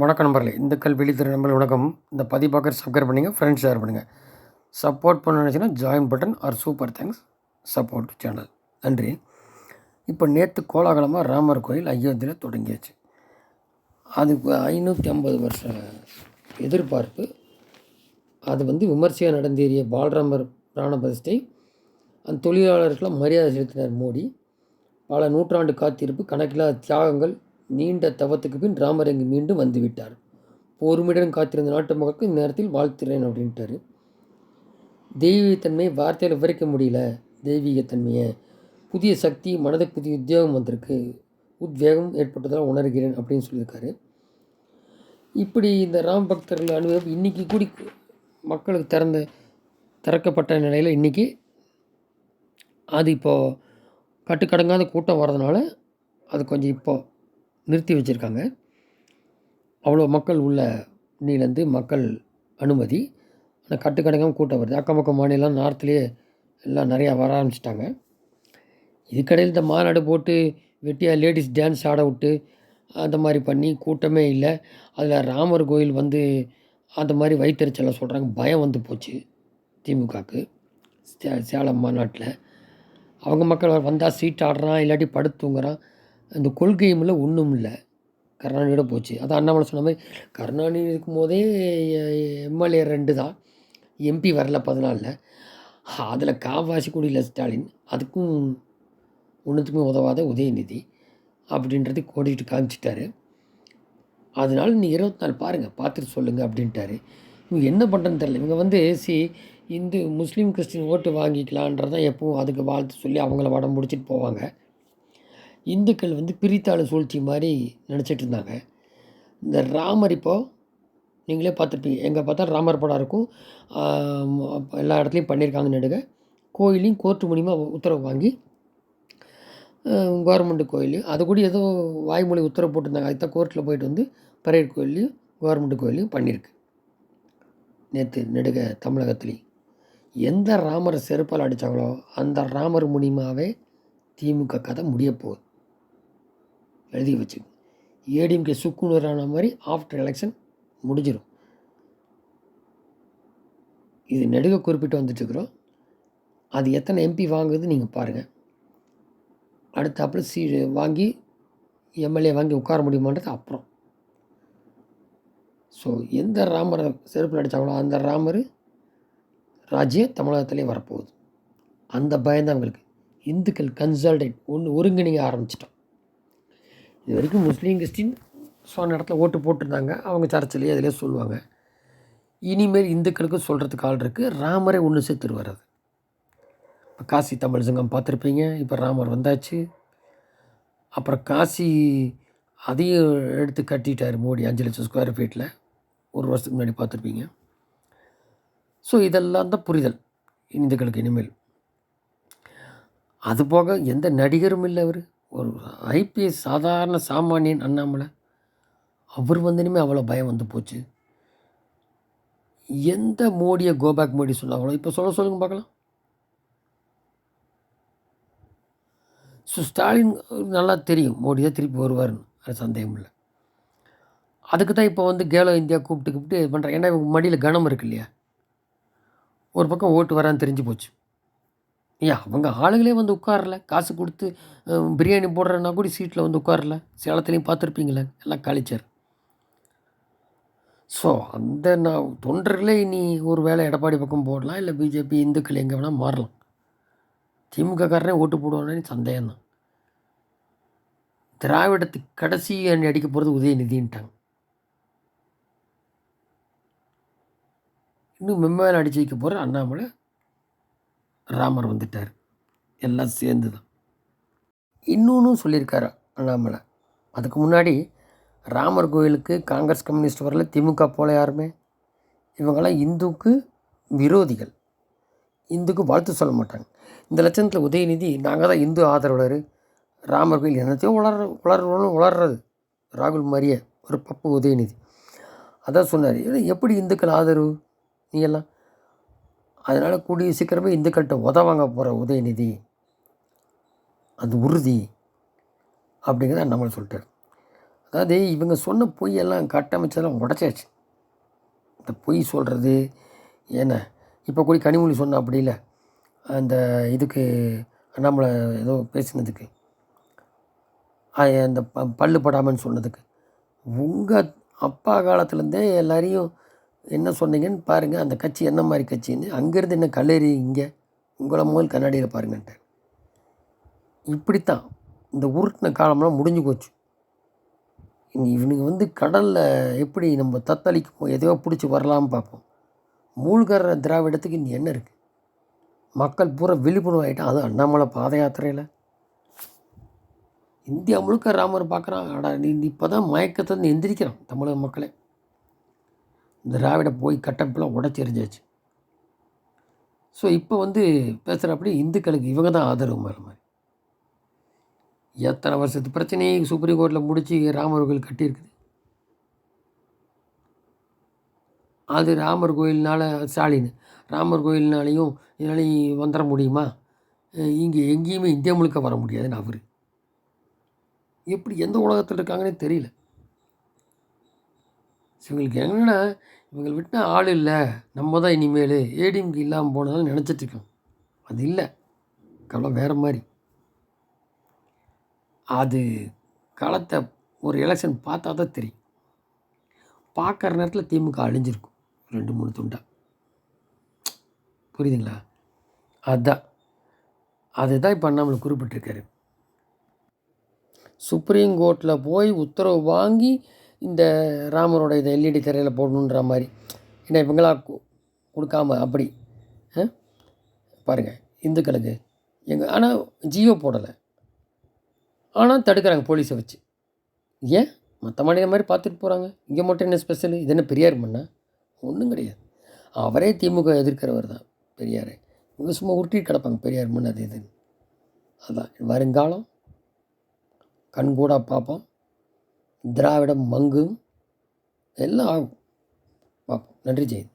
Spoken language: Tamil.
வணக்கம் நம்பர்களே இந்துக்கள் விழித்திரு நம்பர் வணக்கம். இந்த பதிவு சப்ஸ்கிரைப் பண்ணுங்கள் ஃப்ரெண்ட்ஸ் ஷேர் பண்ணுங்கள் சப்போர்ட் பண்ண நினச்சின்னா join button or super thanks support channel நன்றி. இப்போ நேற்று கோலாகலமாக ராமர் கோயில் அயோத்தியில் தொடங்கியாச்சு. அது ஐநூற்றி ஐம்பது வருஷ எதிர்பார்ப்பு. அது வந்து விமர்சையாக நடந்தேறிய பாலராமர் பிராணபதிஷ்டை அந்த தொழிலாளர்களுக்கு மரியாதை செலுத்தினார் மோடி. பல நூற்றாண்டு காத்திருப்பு கணக்கில்லாத தியாகங்கள் நீண்ட தவத்துக்கு பின் ராமர் இங்கு மீண்டும் வந்துவிட்டார். பொறுமையுடன் காத்திருந்த நாட்டு மக்களுக்கு இந்த நேரத்தில் வாழ்த்துறேன் அப்படின்ட்டாரு. தெய்வீகத்தன்மை வார்த்தையில் விவரிக்க முடியல. தெய்வீகத்தன்மையை. புதிய சக்தி மனதுக்கு புதிய உத்தியோகம் வந்திருக்கு. உத்வேகம் ஏற்பட்டதாக உணர்கிறேன் அப்படின்னு சொல்லியிருக்காரு. இப்படி இந்த ராம் பக்தர்கள் அனுபவம் இன்றைக்கி கூடி மக்களுக்கு திறந்த திறக்கப்பட்ட நிலையில் இன்றைக்கி அது இப்போது கட்டுக்கடங்காத கூட்டம் வர்றதுனால அது கொஞ்சம் இப்போது நிறுத்தி வச்சுருக்காங்க. அவ்வளோ மக்கள் உள்ள நீலேருந்து மக்கள் அனுமதி. ஆனால் கட்டுக்கடங்காமல் கூட்டம் வருது. அக்கம் பக்கம் மாநிலம் நார்த்லேயே எல்லாம் நிறையா வர ஆரம்பிச்சிட்டாங்க. இதுக்கடையில் இந்த மாநாடு போட்டு வெட்டியாக லேடிஸ் டான்ஸ் ஆட விட்டு அந்த மாதிரி பண்ணி கூட்டமே இல்லை. அதில் ராமர் கோயில் வந்து அந்த மாதிரி வைத்தறிச்சலை சொல்கிறாங்க பயம் வந்து போச்சு திமுகவுக்கு. சே சேலம் மாநாட்டில். அவங்க மக்கள் வந்தால் சீட் ஆடுறான் இல்லாட்டி படுத்து தூங்குறான். அந்த கொள்கையும் இல்லை ஒன்றும் இல்லை. கருணாநிதியோட போச்சு. அதான் அண்ணாமலை சொன்ன மாதிரி கருணாநிதி இருக்கும் போதே எம்எல்ஏ ரெண்டு தான். எம்பி வரல பதினாலில். அதில் காவாசி குடியில் ஸ்டாலின். அதுக்கும் ஒன்றுத்துக்குமே உதவாத உதயநிதி அப்படின்றது கோடிட்டு காமிச்சிட்டாரு. அதனால் நீ இருபத்தி நாலு பாருங்கள் பார்த்துட்டு சொல்லுங்கள் அப்படின்ட்டாரு. இவங்க என்ன பண்ணுறேன்னு தெரில இவங்க வந்து சி இந்து முஸ்லீம் கிறிஸ்டின் ஓட்டு வாங்கிக்கலான்றதான் எப்பவும் அதுக்கு வாழ்த்து சொல்லி அவங்கள வடம் முடிச்சிட்டு போவாங்க. இந்துக்கள் வந்து பிரித்தாள சூழ்ச்சி மாதிரி நினச்சிட்டு இருந்தாங்க. இந்த ராமர் இப்போது நீங்களே பார்த்துருப்பீங்க. எங்கே பார்த்தா ராமர் படம் இருக்கும். எல்லா இடத்துலையும் பண்ணியிருக்காங்க நடுக கோயிலையும் கோர்ட்டு மூலிமா உத்தரவு வாங்கி கவர்மெண்ட் கோயில். அது கூட ஏதோ வாய்மொழி உத்தரவு போட்டிருந்தாங்க. அதுதான் கோர்ட்டில் போயிட்டு வந்து பிரைவேட் கோயிலையும் கவர்மெண்ட் கோயிலையும் பண்ணியிருக்கு. நேற்று நெடுக தமிழகத்துலேயும். எந்த ராமரை செருப்பால் அடித்தாங்களோ அந்த ராமர் மூலியமாகவே திமுக கதை முடிய போகுது. எழுதி வச்சுங்க ஏடிஎம்கே சுக்குநூறான மாதிரி ஆஃப்டர் எலெக்ஷன் முடிஞ்சிடும் இது நெடுக குறிப்பிட்டு வந்துட்டுருக்குறோம். அது எத்தனை எம்பி வாங்குது நீங்கள் பாருங்கள் அடுத்தாப்புல சீ வாங்கி எம்எல்ஏ வாங்கி உட்கார முடியுமான்றது அப்புறம். ஸோ எந்த ராமரை செருப்பில் அடித்தாங்களோ அந்த ராமர் ராஜ்ய தமிழகத்திலே வரப்போகுது. அந்த பயந்தான் அவங்களுக்கு இந்துக்கள் கன்சல்டேட் ஒன்று ஒருங்கிணைங்க ஆரம்பிச்சிட்டோம். இது வரைக்கும் முஸ்லீம் கிறிஸ்டின் சொன்ன இடத்துல ஓட்டு போட்டிருந்தாங்க. அவங்க சர்ச்சிலேயே அதிலே சொல்லுவாங்க. இனிமேல் இந்துக்களுக்கு சொல்கிறதுக்கு ஆள் இருக்குது ராமரை ஒன்று சேர்த்துட்டு வர்றது. இப்போ காசி தமிழ் சங்கம் பார்த்துருப்பீங்க. இப்போ ராமர் வந்தாச்சு. அப்புறம் காசி அதையும் எடுத்து கட்டிட்டார் மோடி அஞ்சு லட்சம் ஸ்கொயர் ஃபீட்டில் ஒரு வருஷத்துக்கு முன்னாடி பார்த்துருப்பீங்க. ஸோ இதெல்லாம் தான் புரிதல். இந்துக்களுக்கு இனிமேல். அதுபோக எந்த நடிகரும் இல்லை அவர். ஒரு ஐபிஎஸ் சாதாரண சாமானியன் அண்ணாமலை அவர் வந்து அவ்வளோ பயம் வந்து போச்சு. எந்த மோடியை கோபேக் மோடி சொன்னாங்களோ இப்போ சொல்ல சொல்லுங்க பார்க்கலாம். ஸோ ஸ்டாலின் நல்லா தெரியும் மோடி தான் திருப்பி வருவார்னு அது சந்தேகம் இல்லை. அதுக்கு தான் இப்போ வந்து கேலோ இந்தியா கூப்பிட்டு கூப்பிட்டு இது பண்ணுறேன் ஏன்னா இவங்க மடியில் கனம் இருக்கு இல்லையா? ஒரு பக்கம் ஓட்டு வரான்னு தெரிஞ்சு போச்சு. ஏன் அவங்க ஆளுங்களே வந்து உட்காரல. காசு கொடுத்து பிரியாணி போடுறேன்னா கூட சீட்டில் வந்து உட்காரல. சேலத்துலேயும் பார்த்துருப்பீங்களே எல்லாம் கழிச்சார். ஸோ அந்த நான் தொண்டர்களே இனி ஒரு வேளை எடப்பாடி பக்கம் போடலாம் இல்லை பிஜேபி இந்துக்கள் எங்கே வேணால் மாறலாம். திமுககாரனே ஓட்டு போடுவானே சந்தேகம் தான் திராவிடத்துக்கு கடைசி அணி அடிக்க போகிறது உதயநிதின்ட்டாங்க. இன்னும் மெம்மேல் அடிச்சு வைக்க போகிற அண்ணாமலை ராமர் வந்துட்டார். எல்லாம் சேர்ந்து தான் இன்னொன்றும் சொல்லியிருக்காரு அண்ணாமலை. அதுக்கு முன்னாடி ராமர் கோயிலுக்கு காங்கிரஸ் கம்யூனிஸ்ட் வரல திமுக போல யாருமே? இவங்கெல்லாம் இந்துக்கு விரோதிகள். இந்துக்கு வாழ்த்து சொல்ல மாட்டாங்க. இந்த லட்சணத்தில் உதயநிதி நாங்கள் தான் இந்து ஆதரவாளர். ராமர் கோயில் என்னத்தையும் உளர்ற உளர்றவனும் உளர்றது ராகுல் மாதிரியே ஒரு பப்பு உதயநிதி. அதான் சொன்னார். எப்படி இந்துக்கள் ஆதரவு? நீ எல்லாம் அதனால் கூடிய சீக்கிரமே இந்துக்கள்கிட்ட உதவாங்க போகிற உதயநிதி. அது உறுதி. அப்படிங்கிறத நம்மளை சொல்லிட்டார். அதாவது இவங்க சொன்ன பொய் எல்லாம் கட்டமைச்சதெல்லாம் உடச்சாச்சு. இந்த பொய் சொல்கிறது என்ன இப்போ கூட கனிமொழி சொன்ன அப்படி இல்லை. அந்த இதுக்கு அண்ணாமலை ஏதோ பேசினதுக்கு. அந்த ப பல்லு படாமன்னு சொன்னதுக்கு. உங்கள் அப்பா காலத்துலேருந்தே எல்லாரையும் என்ன சொன்னீங்கன்னு பாருங்கள் அந்த கட்சி என்ன மாதிரி கட்சின்னு. அங்கேருந்து என்ன கல்லறி இங்கே உங்களை முதல் கண்ணாடியில் பாருங்கன்ட்டு இப்படித்தான். இந்த உருட்டின காலம்லாம் முடிஞ்சு போச்சு. இனி இவனுங்க வந்து கடலில் எப்படி நம்ம தத்தளிக்கும் எதையோ பிடிச்சி வரலாம்னு பார்ப்போம். மூழ்கற திராவிடத்துக்கு இன்னும் என்ன இருக்குது மக்கள் பூரா விழிப்புணர்வு ஆகிட்டான் அண்ணாமலை பாத யாத்திரையில்? இந்தியா முழுக்க ராமர் பார்க்குறான். அடா நீ இப்போ தான் மயக்கத்தை எந்திரிக்கிறான் தமிழக மக்களே. திராவிட போய் கட்டமைப்பெல்லாம் உடச்செறிஞ்சாச்சு ஸோ இப்போ வந்து பேசுகிறப்படி இந்துக்களுக்கு இவங்க தான் ஆதரவு மாதிரி எத்தனை வருஷத்து பிரச்சனையை சுப்ரீம் கோர்ட்டில் முடித்து ராமர் கோயில் கட்டியிருக்குது? அது ராமர் கோயில்னால ஸ்டாலின் ராமர் கோயில்னாலையும் இதனாலையும் வந்துட முடியுமா? இங்கே எங்கேயுமே இந்தியா முழுக்க வர முடியாதுன்னு அவர். எப்படி எந்த உலகத்தில் இருக்காங்கன்னே தெரியல. இவங்களுக்கு என்னென்னா இவங்களை விட்ட ஆள் இல்லை. நம்ம தான் இனிமேல். ஏடிஎம்க்கு இல்லாமல் போனதால் நினச்சிட்ருக்கோம். அது இல்லை. கவலை வேறு மாதிரி. அது காலத்தை ஒரு எலெக்ஷன் பார்த்தா தான் தெரியும். பார்க்குற நேரத்தில் திமுக அழிஞ்சிருக்கும். ரெண்டு மூணு துண்டா. புரியுதுங்களா? அதுதான் அதுதான் இப்போ அண்ணாமலை குறிப்பிட்டிருக்காரு. சுப்ரீம் கோர்ட்டில் போய் உத்தரவு வாங்கி இந்த ராமரோட இதை எல்இடி திரையில் போடணுன்ற மாதிரி. ஏன்னா இவங்களா கொடுக்காம அப்படி. ஆ? பாருங்கள் இந்துக்களுக்கு. எங்கள் ஆனால் ஜியோ போடலை. ஆனால் தடுக்கிறாங்க போலீஸை வச்சு. ஏன்? மற்ற மாநில மாதிரி பார்த்துட்டு போகிறாங்க இங்கே மட்டும் என்ன ஸ்பெஷல் இது என்ன பெரியார் மண்ணா? ஒன்றும் கிடையாது. அவரே திமுக எதிர்க்கிறவர் தான் பெரியார். இவங்க சும்மா உருட்டிட்டு கிடப்பாங்க பெரியார் மண் அது இதுன்னு. அதான் வருங்காலம் கண்கூடாக பார்ப்போம். திராவிடம் மங்கும் எல்லாம் ஆகும். பார்ப்போம். நன்றி ஜெயந்த்.